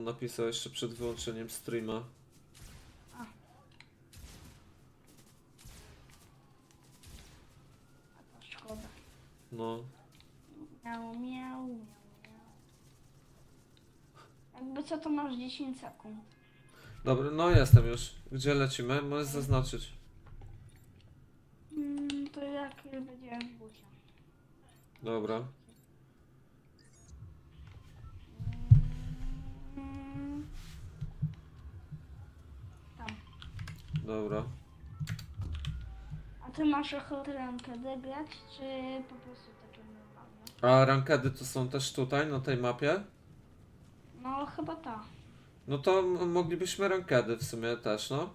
napisał jeszcze przed wyłączeniem streama. A to szkoda. No. Miał, miał, miał, miał. Jakby co, to masz 10 sekund. Dobra, no jestem już. Gdzie lecimy? Możesz zaznaczyć. Mm, to jak będzie w busie. Dobra. Dobra. A ty masz ochotę rankedę grać, czy po prostu takie normalne? A rankedy to są też tutaj, na tej mapie? No, chyba ta. No to m- moglibyśmy rankedy w sumie też, no.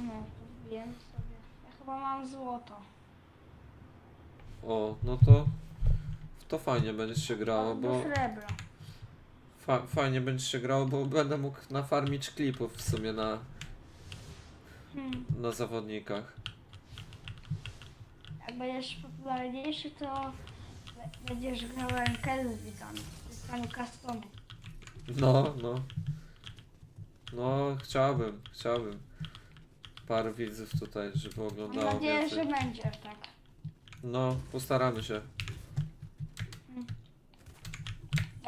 No, to wiem sobie. Ja chyba mam złoto. O, no to to fajnie będzie się grało, bo srebra. Fa fajnie będzie się grało, bo będę mógł nafarmić klipów w sumie na, Hmm. na zawodnikach. Jak będziesz popularniejszy, to będziesz grał rankedę z widzami. Customu. No, no. No, chciałbym, chciałbym. Parę widzów tutaj, żeby Mam oglądało nadzieję, że więcej. będzie tak. No, postaramy się.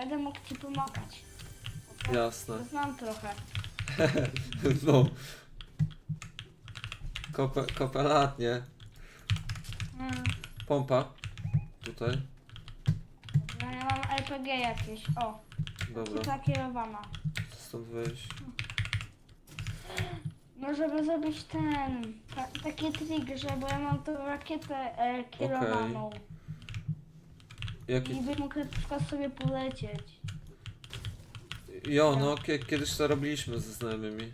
Będę mógł ci pomagać. Bo Jasne. Znam trochę. No. Kope, kopelatnie. Hmm. Pompa. Tutaj. No ja mam RPG jakieś. O, Dobra. ta kierowana. Stąd wyjść. No żeby zrobić ten, ta, taki trik, że bo ja mam tą rakietę e, kierowaną Jaki... i mógł na przykład sobie polecieć. Jo, no, kie, kiedyś to robiliśmy ze znajomymi.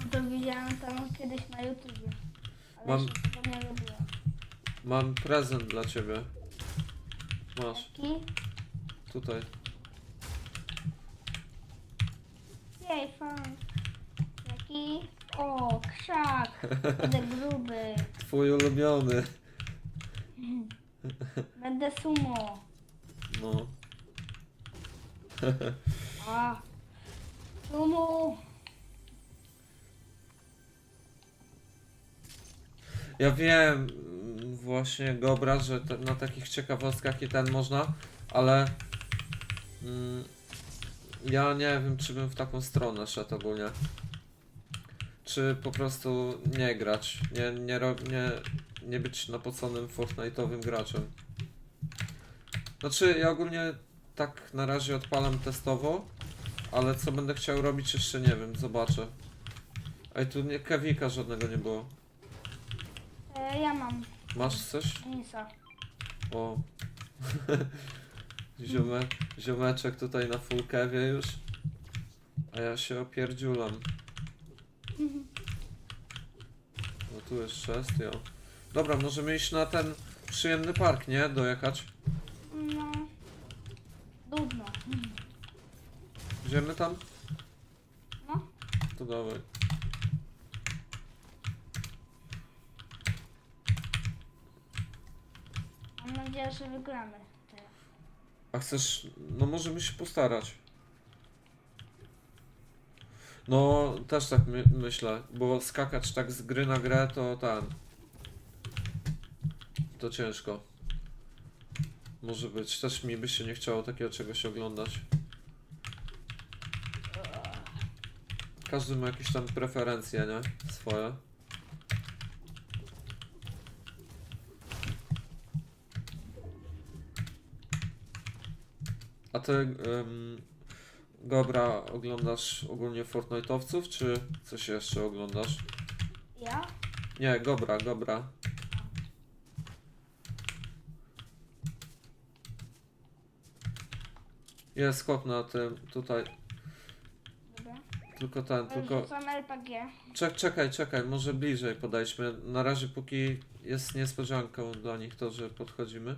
No To widziałem tam kiedyś na YouTubie. Ale Mam- tego nie. Mam prezent dla ciebie. Masz, Jaki? tutaj. Jej, fan. Jaki? O, krzak. Będę gruby. Twój ulubiony. Będę sumo. No. A. Sumo. Ja wiem mm, właśnie Gobra, że te, na takich ciekawostkach i ten można, ale mm, ja nie wiem, czy bym w taką stronę szedł ogólnie. Czy po prostu nie grać, nie, nie, ro, nie, nie być napoconym Fortnite'owym graczem. Znaczy, ja ogólnie tak na razie odpalam testowo, ale co będę chciał robić jeszcze nie wiem, zobaczę. Ej, tu nie, kewika żadnego nie było. E, ja mam Masz coś? Nisa. O. Ziome, ziomeczek tutaj na full kewie już. A ja się opierdziulam. No tu jest szest, jo. Dobra, możemy iść na ten przyjemny park, nie? Dojechać. No. Dudno. Idziemy tam? No. To dawaj. Mam nadzieję, że wygramy teraz. A chcesz... No możemy się postarać. No, też tak my myślę, bo skakać tak z gry na grę to ten... To ciężko. Może być. Też mi by się nie chciało takiego czegoś oglądać. Każdy ma jakieś tam preferencje, nie? Swoje. A ty, ym, Gobra, oglądasz ogólnie Fortnite'owców, czy coś jeszcze oglądasz? Ja? Nie, Gobra, Gobra. Jest chłop na tym, tutaj, Dobra. tylko ten, tylko... Rzucam RPG. Czek, czekaj, czekaj, może bliżej podejdźmy. Na razie póki jest niespodzianką dla nich to, że podchodzimy.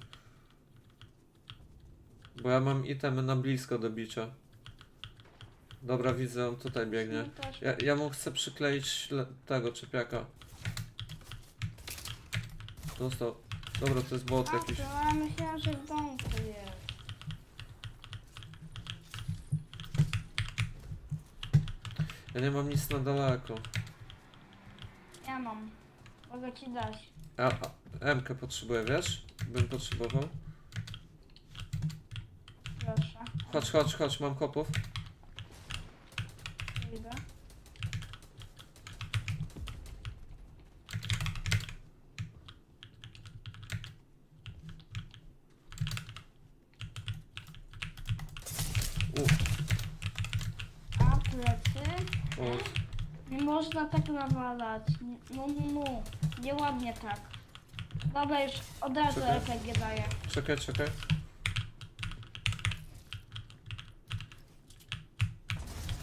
Bo ja mam itemy na blisko do bicia. Dobra, widzę, on tutaj biegnie. Ja, ja mu chcę przykleić le- tego czepiaka. Dostał. Dobra, to jest bot A, jakiś. to myślałam, że w domku jest. Ja nie mam nic na daleko. Ja mam. Mogę ci dać. A, a MK potrzebuję, wiesz? Bym potrzebował. Proszę. Chodź, chodź, chodź, mam kopów. Idę. U, A plecy? o, Nie można Nie- No, no, no. Nieładnie tak. Dobra, już od razu Czekaj. RPG daję. czekaj, czekaj.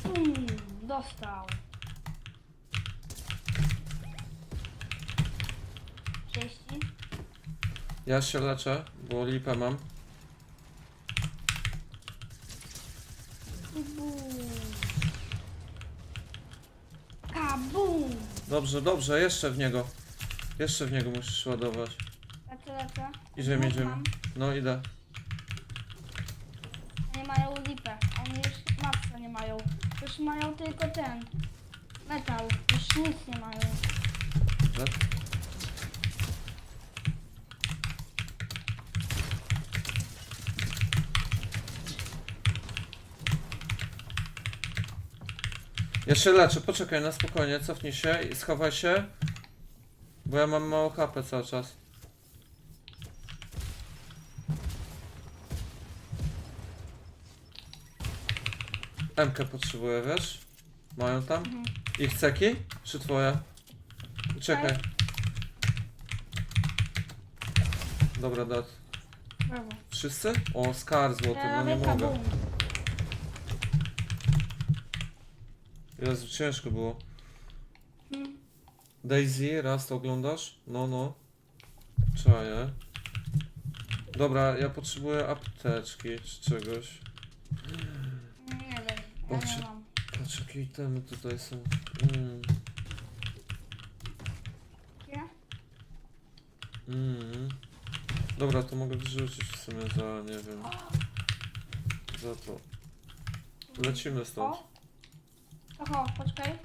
Mm, dostał. 30. Ja się leczę, bo lipę mam. Dobrze, dobrze, jeszcze w niego. Jeszcze w niego musisz ładować. Lecę, lecę. Idziemy, Już idziemy. mam. No idę. Oni mają lipę. Oni już matca nie mają. Już mają tylko ten. Metal. Już nic nie mają. Dobrze. Się leczę, poczekaj na spokojnie, cofnij się i schowaj się. Bo ja mam mało HP cały czas. MK potrzebuję, wiesz? Mają tam? Mhm. Ich ceki? Czy twoje? Czekaj. Dobra, dat. Brawo. Wszyscy? O, skar złoty, no nie mogę. kabum. Jezu, ciężko było. Daisy, raz to oglądasz? No, no. Czaję. Dobra, ja potrzebuję apteczki czy czegoś. Nie wiem. Ja nie mam. Patrz, jakie itemy tutaj są. Mm. Mm. Dobra, to mogę wyrzucić w sumie za, nie wiem, za to. Lecimy stąd. O. Oho, poczekaj.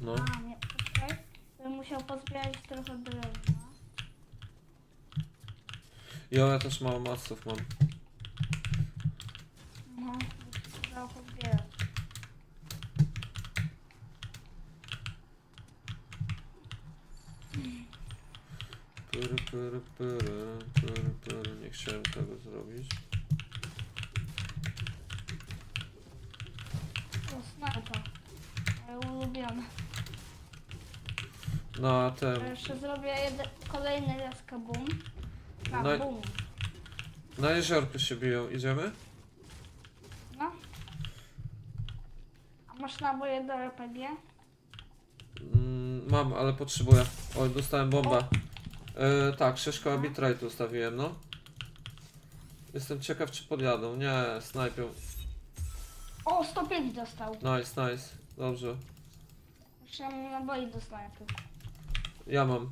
No. A, nie, poczekaj. Bym musiał pozbierać trochę drewna. Jo, ja też mało maców mam. No, dało pozbierać. Pyry, pyry, pyry, pyry, pyry. Nie chciałem tego zrobić. To snajpa. Moje ulubione. Ja tym, jeszcze zrobię jeden, kolejny raz kabum. No i- Kabum. na jeziorku się biją. Idziemy? No. A masz naboje do RPG? Mm, mam, ale potrzebuję. Oj, dostałem bombę. E, tak, 6 koła bitrate ustawiłem, no. Jestem ciekaw, czy podjadą. Nie, snajpią. O, 105 dostał. Nice, nice. Dobrze. Mam naboi do snajpy. Ja mam.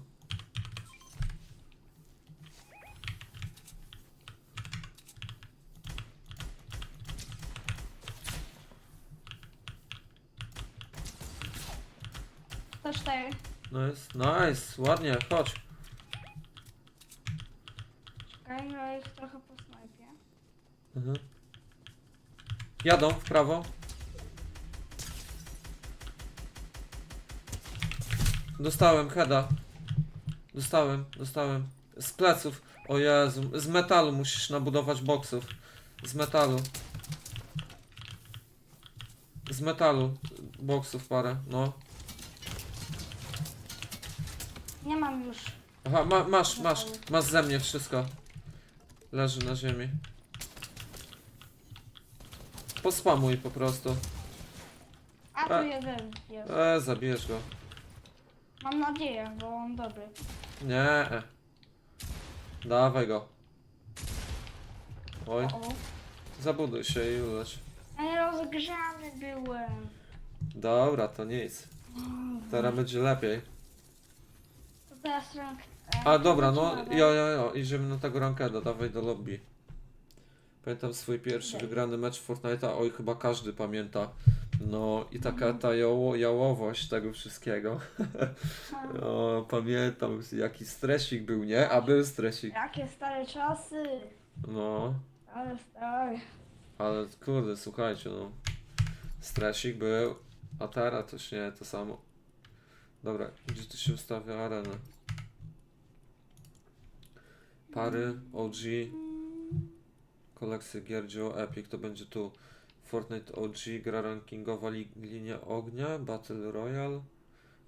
To 4. Nice, nice. Ładnie, chodź. Czekaj, no ich trochę po snajpie. Mhm. Jadą w prawo. Dostałem heada. Dostałem, dostałem. Z pleców. O Jezu, z metalu musisz nabudować boksów. Z metalu. Z metalu boksów parę, no. Nie mam już. Aha, ma, masz, masz, masz ze mnie wszystko. Leży na ziemi. Pospamuj po prostu. A tu A. jeden jest. E, zabijesz go. Mam nadzieję, bo on dobry. Nie. Dawaj go. Oj, O, zabuduj się i uleć. Ale rozgrzany byłem. Dobra, to nic. Teraz będzie lepiej. To teraz rank... e, A dobra, no zaczynamy. jo, jo, jo, idziemy na tego rankeda, dawaj do lobby. Pamiętam swój pierwszy wygrany mecz w Fortnite'a, oj chyba każdy pamięta. No i taka ta jało, jałowość tego wszystkiego. A, O, pamiętam jaki stresik był, nie? A był stresik. Jakie stare czasy. No, Ale stare. ale kurde, słuchajcie, no. Stresik był, a teraz też nie to samo. Dobra, gdzie tu się ustawia arena? Pary, OG, kolekcje gier Epic, to będzie tu Fortnite OG, gra rankingowa li, linia ognia, Battle Royale,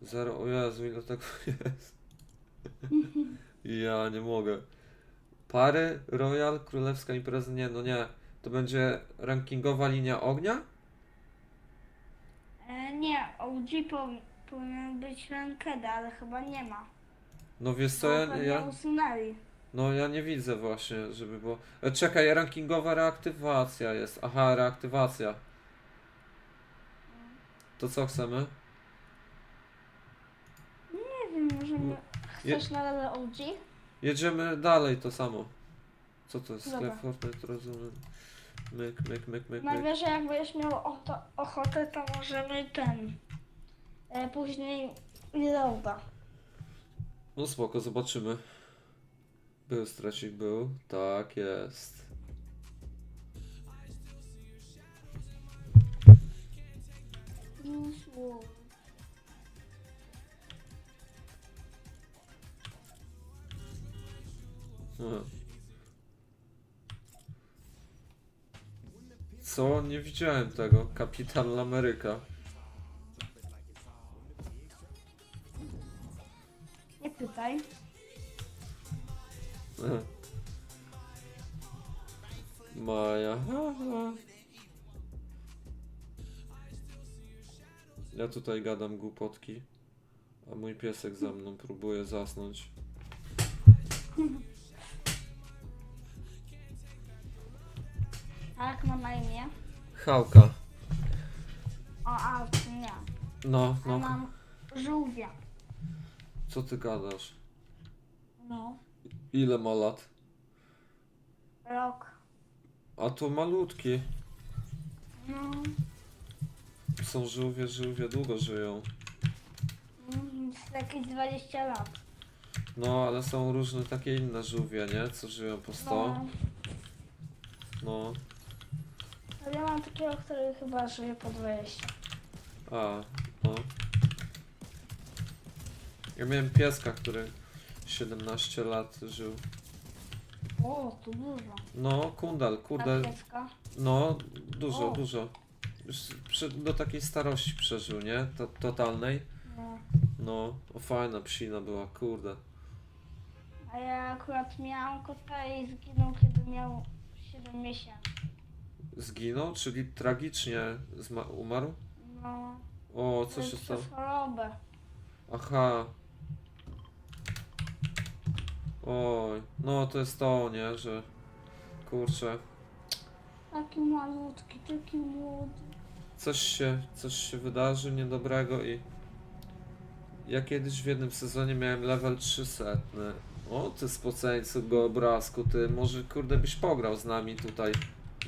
Zero, o Jezu, ile tego jest? ja nie mogę. Pary, Royal, Królewska Impreza, nie, no nie. To będzie rankingowa linia ognia? E, nie, OG po, powinien być ranked, ale chyba nie ma. No wiesz co, ja, ja, usunęli. No ja nie widzę właśnie, żeby było... E, czekaj, rankingowa reaktywacja jest. Aha, reaktywacja. To co chcemy? Nie wiem, możemy... Je- Chcesz nadal OG? Jedziemy dalej, to samo. Co to jest? Sklep Dobra. Fortnite, rozumiem. Myk, myk, myk, myk, myk. Najwyżej jak będziesz miał ochotę, to możemy ten... E, później reloada. No spoko, zobaczymy. Był był. Tak jest. Hmm. Co? Nie widziałem tego. Kapitan Ameryka. Tutaj gadam głupotki, a mój piesek za mną próbuje zasnąć. A jak ma na imię? Hałka. O, a, nie. No, Ja no. mam żółwia. Co ty gadasz? No. Ile ma lat? Rok. A to malutki. No. Są żółwie, żółwie długo żyją. mm, Jakieś 20 lat. No, ale są różne takie inne żółwie, nie? Co żyją po 100. No. No. Ale ja mam takiego, który chyba żyje po 20. A, no. Ja miałem pieska, który 17 lat żył. O, to dużo. No, kundel, kurde, no, dużo, O. dużo. Przy, do takiej starości przeżył, nie? To, totalnej. No. No, o, fajna psina była, kurde. A ja akurat miałam kota i zginął, kiedy miał 7 miesięcy. Zginął, czyli tragicznie zma- umarł? No. O, co się przez stało? chorobę. Aha. Oj, no to jest to, nie, że kurczę, Taki malutki, taki młody. Coś się, coś się wydarzy niedobrego i ja kiedyś w jednym sezonie miałem level 300. O, ty spoceńcu go obrazku, ty może kurde byś pograł z nami tutaj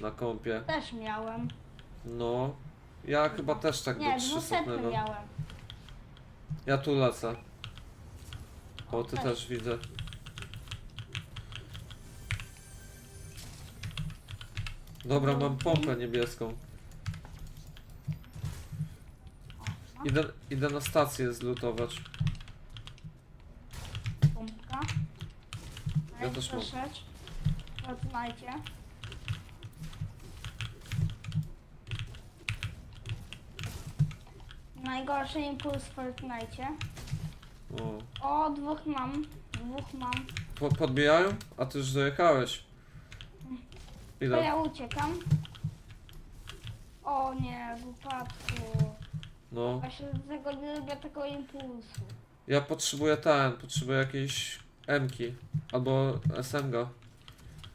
na kompie. Też miałem. No, ja chyba też tak Nie, do 300. 200 miałem. Ja tu lecę. O, ty Też. też widzę. Dobra, mam pompę niebieską. Idę, idę na stację zlutować. Pompka. Ja też mam. Zatrzymajcie. Najgorszy impuls w Fortnite. O. O, dwóch mam. Dwóch mam. Po, podbijają? A ty już dojechałeś. To Idę. ja uciekam. O nie, wypadku. No. Właśnie z tego nie lubię tego impulsu. Ja potrzebuję ten, potrzebuję jakiejś M-ki. Albo SMG.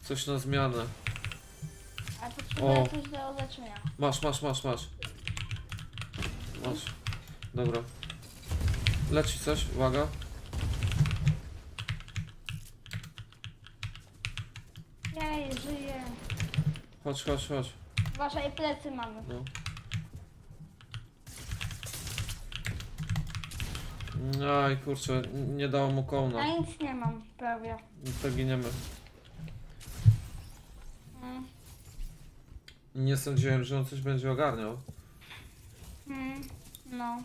Coś na zmianę. A potrzebuję O. coś do leczenia. Masz, masz, masz, masz. Masz. Dobra. Leci coś, uwaga. Jej, żyję. Chodź, chodź, chodź. Uważaj, plecy mamy. No. Aj, kurczę, nie dało mu kołna. Ja nic nie mam prawie. To giniemy. Mm. Nie sądziłem, że on coś będzie ogarniał. Mm. No.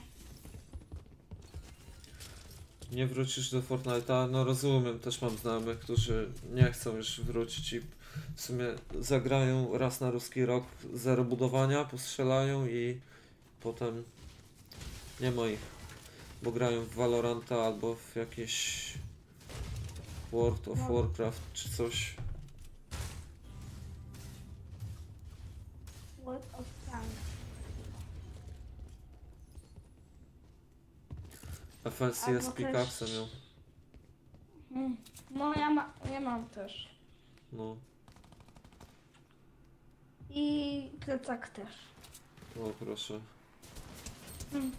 Nie wrócisz do Fortnite'a? No rozumiem, też mam znajomych, którzy nie chcą już wrócić i w sumie zagrają raz na ruski rok zero budowania, postrzelają i potem nie ma ich. Bo grają w Valoranta albo w jakieś World of No. Warcraft czy coś. Word of Tank. FLCS Albo pickaxe też- miał. Mm. No ja, ma, ja mam też. No, I plecak też. o proszę. Mm.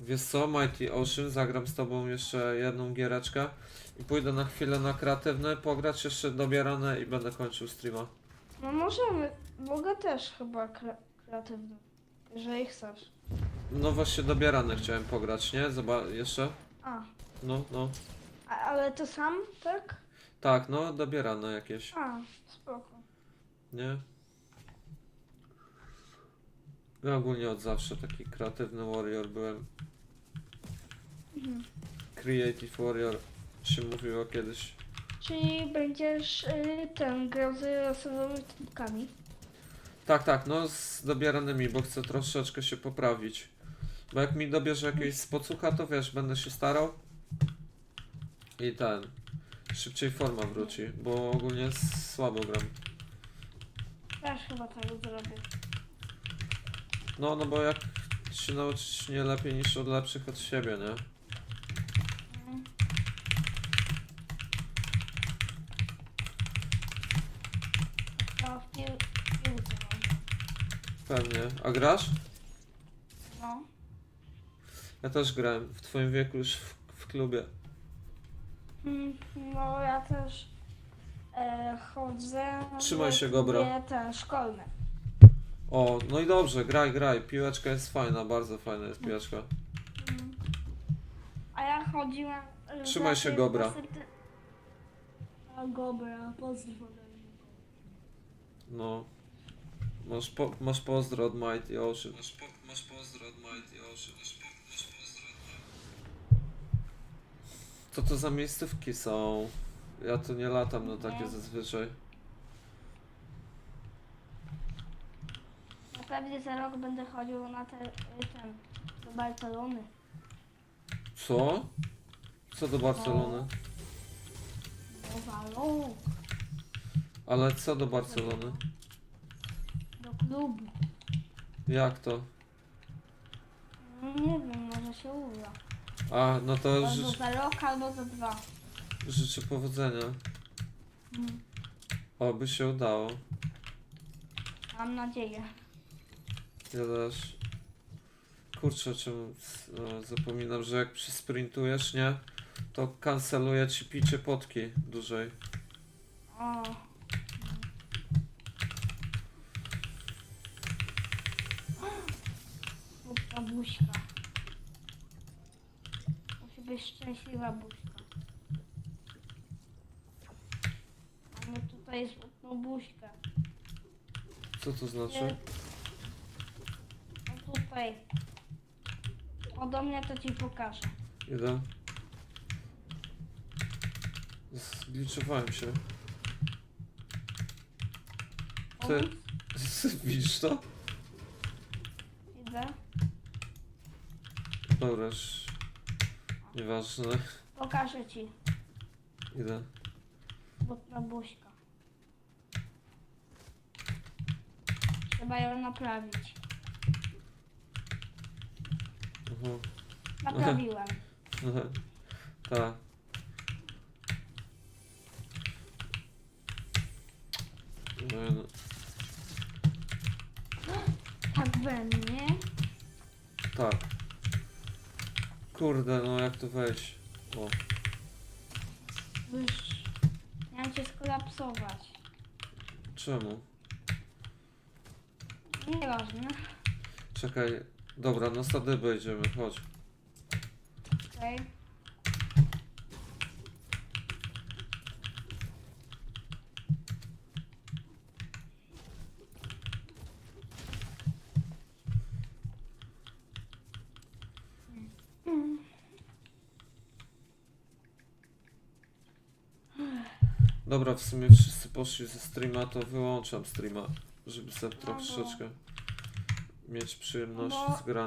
Wiesz co, Mighty Ocean, zagram z tobą jeszcze jedną giereczkę i pójdę na chwilę na kreatywne, pograć jeszcze dobierane i będę kończył streama. No możemy. Mogę też chyba kre, kreatywny. Jeżeli chcesz. No właśnie dobierane chciałem pograć, nie? Zobacz, jeszcze? A. No, no. A, ale to sam, tak? Tak, no, dobierane jakieś, A, spoko. nie? Ja ogólnie od zawsze taki kreatywny warrior byłem. Mhm. Creative warrior się mówiło kiedyś. Czyli będziesz y, ten grał z losowymi typkami. Tak, tak, no z dobieranymi, bo chcę troszeczkę się poprawić. Bo jak mi dobierze jakiegoś spocucha, to wiesz, będę się starał. I ten. Szybciej forma wróci, bo ogólnie słabo gram. Też chyba tak zrobię. No, no bo jak się nauczyć nie lepiej niż od lepszych od siebie, nie? To w pił- w piłce może. Pewnie. A grasz? No. Ja też grałem. W twoim wieku już w, w klubie. Mm, No ja też e, chodzę. Trzymaj się, Gobra. klubie Ten szkolny. O, no i dobrze, graj, graj. Piłeczka jest fajna, bardzo fajna jest piłeczka. A ja chodziłem. e, Trzymaj za się, tym Gobra. A Gobra, ode mnie. No. Masz, po, masz pozdro od Mighty Ocean. Masz, po, masz pozdro od Mighty Ocean. Masz, po, masz pozdro od Mighty Co to za miejscówki są? Ja tu nie latam na takie zazwyczaj. No pewnie za rok będę chodził na te, y, ten, do Barcelony. Co? Co do Barcelony? Do Walą. Ale co do Barcelony? Do klubu. Jak to? No nie wiem, może się uda. A, no to Albo za rok, albo za dwa. życzę powodzenia. Mm. Oby się udało. Mam nadzieję. Ja też. Kurczę, czemu no, zapominam, że jak przysprintujesz, nie? To kanceluje ci picie potki dłużej. O. Smutna buźka. Musi być szczęśliwa buźka. Mamy tutaj smutną buźkę. Co to znaczy? Tutaj. Ode mnie to ci pokażę. Idę. Zgliczowałem się. Ty. Pomóc? Widzisz to? Idę. Dobra, już. Nieważne. Pokażę ci. Idę. Smutna buźka. Trzeba ją naprawić. Naprawiłem. Tak. No, no. Tak we mnie. Tak. Kurde, no jak tu wejść? O, Wyż. Miałem cię skolapsować. czemu? Nieważne. Czekaj, Dobra, na sadybę idziemy, chodź. Okej. Dobra, w sumie wszyscy poszli ze streama, to wyłączam streama, żeby sobie No troszeczkę mieć przyjemność bo- z grania.